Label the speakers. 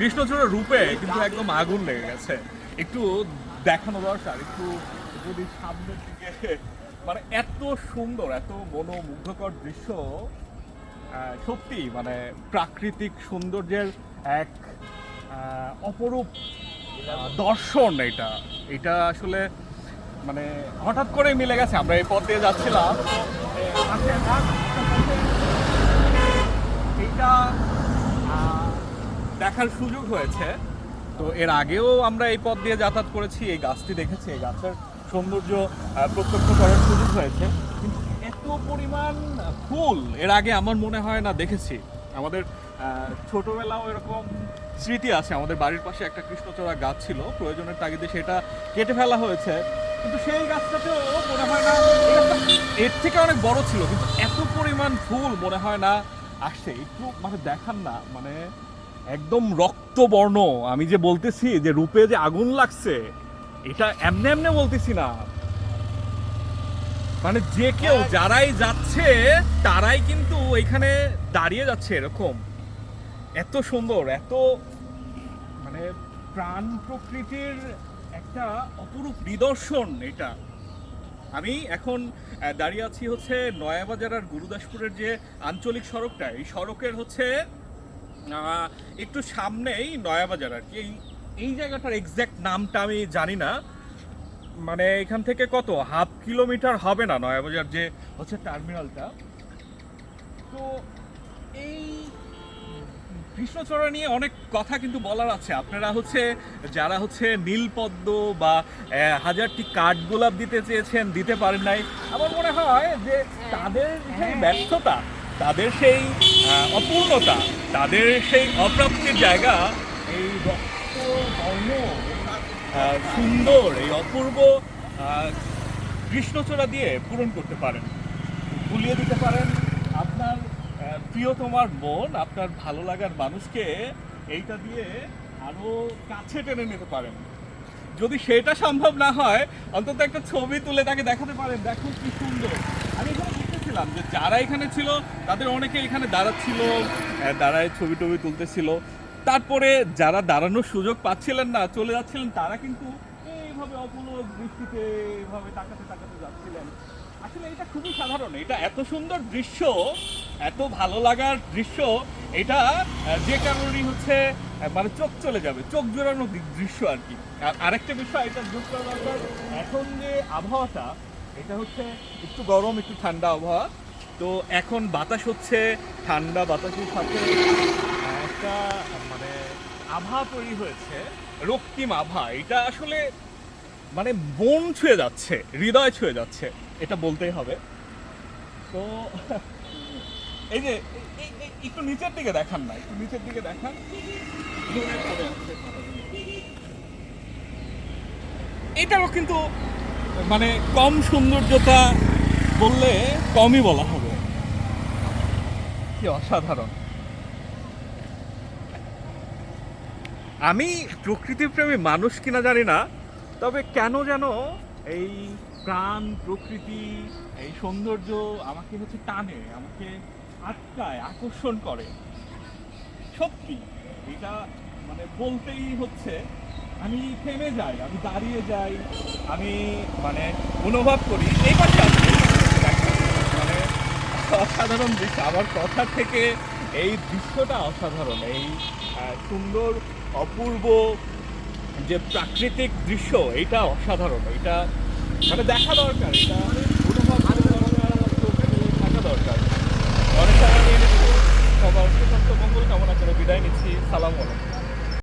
Speaker 1: কৃষ্ণচূড়া রূপে কিন্তু একদম আগুন লেগে গেছে। একটু দেখানো দরকার একটু যদি সামনের দিকে মানে এত সুন্দর এত মনোমুগ্ধকর দৃশ্য সত্যি মানে প্রাকৃতিক সৌন্দর্যের এক অপরূপ দর্শন এটা। এটা আসলে মানে হঠাৎ করে মিলে গেছে। আমরা এই পথ দিয়ে যাচ্ছিলাম। এইটা আহ, দেখার সুযোগ হয়েছে। তো এর আগেও আমরা এই পথ দিয়ে যাতায়াত করেছি, এই গাছটি দেখেছি, এই গাছের সৌন্দর্য প্রত্যক্ষ করার সুযোগ হয়েছে। কিন্তু এত পরিমাণ ফুল এর আগে আমার মনে হয় না দেখেছি। আমাদের ছোটবেলাও এরকম স্মৃতি আছে। আমাদের বাড়ির পাশে একটা কৃষ্ণচূড়া গাছ ছিল, প্রয়োজনের তাগিদে সেটা কেটে ফেলা হয়েছে। কিন্তু সেই গাছটাতেও মনে হয় না, এর থেকে অনেক বড় ছিল, কিন্তু এত পরিমাণ ফুল মনে হয় না আসছে একটু মানে দেখান না মানে একদম রক্তবর্ণ। আমি যে বলতেছি যে রূপে যে আগুন লাগছে এটা এমনি এমনি বলতেছি না। মানে যে কেউ যারাই যাচ্ছে তারাই কিন্তু এখানে দাঁড়িয়ে যাচ্ছে এরকম। এত সুন্দর এত মানে প্রাণ প্রকৃতির একটা অপরূপ নিদর্শন এটা। আমি এখন দাঁড়িয়ে আছি হচ্ছে নয়াবাজার আর গুরুদাসপুরের যে আঞ্চলিক সড়কটা এই সড়কের হচ্ছে একটু সামনেই নয়াবাজার আর কি। এই এই জায়গাটার এক্স্যাক্ট নামটা আমি জানি না। মানে এখান থেকে কত? হাফ কিলোমিটার হবে না নয়াবাজার যে হচ্ছে টার্মিনালটা? তো এই কৃষ্ণচূড়া নিয়ে অনেক কথা কিন্তু বলার আছে। আপনারা হচ্ছে যারা হচ্ছে নীলপদ্ম বা হাজারটি কাঠ গোলাপ দিতে চেয়েছেন দিতে পারেন নাই। আমার মনে হয় যে তাদের সেই ব্যর্থতা তাদের সেই অপূর্ণতা তাদের সেই অপ্রাপ্তির জায়গা এই রক্ত বর্ণ সুন্দর এই অপূর্ব কৃষ্ণচূড়া দিয়ে পূরণ করতে পারেন। ভুলিয়ে দিতে পারেন। আপনার আহ, প্রিয় তোমার মন আপনার ভালো লাগার মানুষকে এইটা দিয়ে আরও কাছে টেনে নিতে পারেন। যদি সেটা সম্ভব না হয় অন্তত একটা ছবি তুলে তাকে দেখাতে পারেন। দেখো কি সুন্দর। আমি এখানে যে যারা এখানে ছিল, তাদের অনেকে এখানে দাঁড়াচ্ছিল দাঁড়ায় ছবি টবি তুলতেছিল। তারপরে যারা দাঁড়ানোর সুযোগ পাচ্ছিলেন না, চলে যাচ্ছিলেন, তারা কিন্তু এইভাবে অপূর্ব দৃষ্টিতে এইভাবে তাকাতে তাকাতে যাচ্ছিলেন। আসলে এটা খুবই সাধারণ। এটা এত সুন্দর দৃশ্য, এত ভালো লাগার দৃশ্য, এটা যে কারণেই হচ্ছে মানে চোখ চলে যাবে, চোখ জোড়ানো দৃশ্য আর কি। আর আরেকটা বিষয়, এটা দরকার এখন যে আবহাওয়াটা এটা হচ্ছে একটু গরম, একটু ঠান্ডা আবহাওয়া। তো এখন বাতাস হচ্ছে, ঠান্ডা বাতাসের সাথে একটা মানে আভা তৈরি হয়েছে, রক্তিম আভা। এটা আসলে মানে মন ছুঁয়ে যাচ্ছে, হৃদয় ছুঁয়ে যাচ্ছে, এটা বলতেই হবে। তো, এই যে একটু নিচের দিকে দেখান না, একটু নিচের দিকে দেখান। এটারও কিন্তু মানে কম সৌন্দর্যতা বললে কমই বলা হবে। কি অসাধারণ। আমি প্রকৃতিপ্রেমী মানুষ কিনা জানি না, তবে কেন যেন এই প্রাণ, প্রকৃতি, এই সৌন্দর্য আমাকে হচ্ছে টানে, আমাকে আটকায়, আকর্ষণ করে। সত্যি, এটা মানে বলতেই হচ্ছে আমি থেমে যাই, আমি দাঁড়িয়ে যাই, আমি মানে অনুভব করি। এই মানে অসাধারণ দৃশ্য। আমার কথা থেকে এই দৃশ্যটা অসাধারণ। এই সুন্দর, অপূর্ব যে প্রাকৃতিক দৃশ্য, এটা অসাধারণ। এটা মানে দেখা দরকার। এটা অনুভব করা দরকার। অনেক সবার সুস্বাস্থ্য, মঙ্গল কামনা করে বিদায় নিচ্ছি। সালাম আলাইকুম।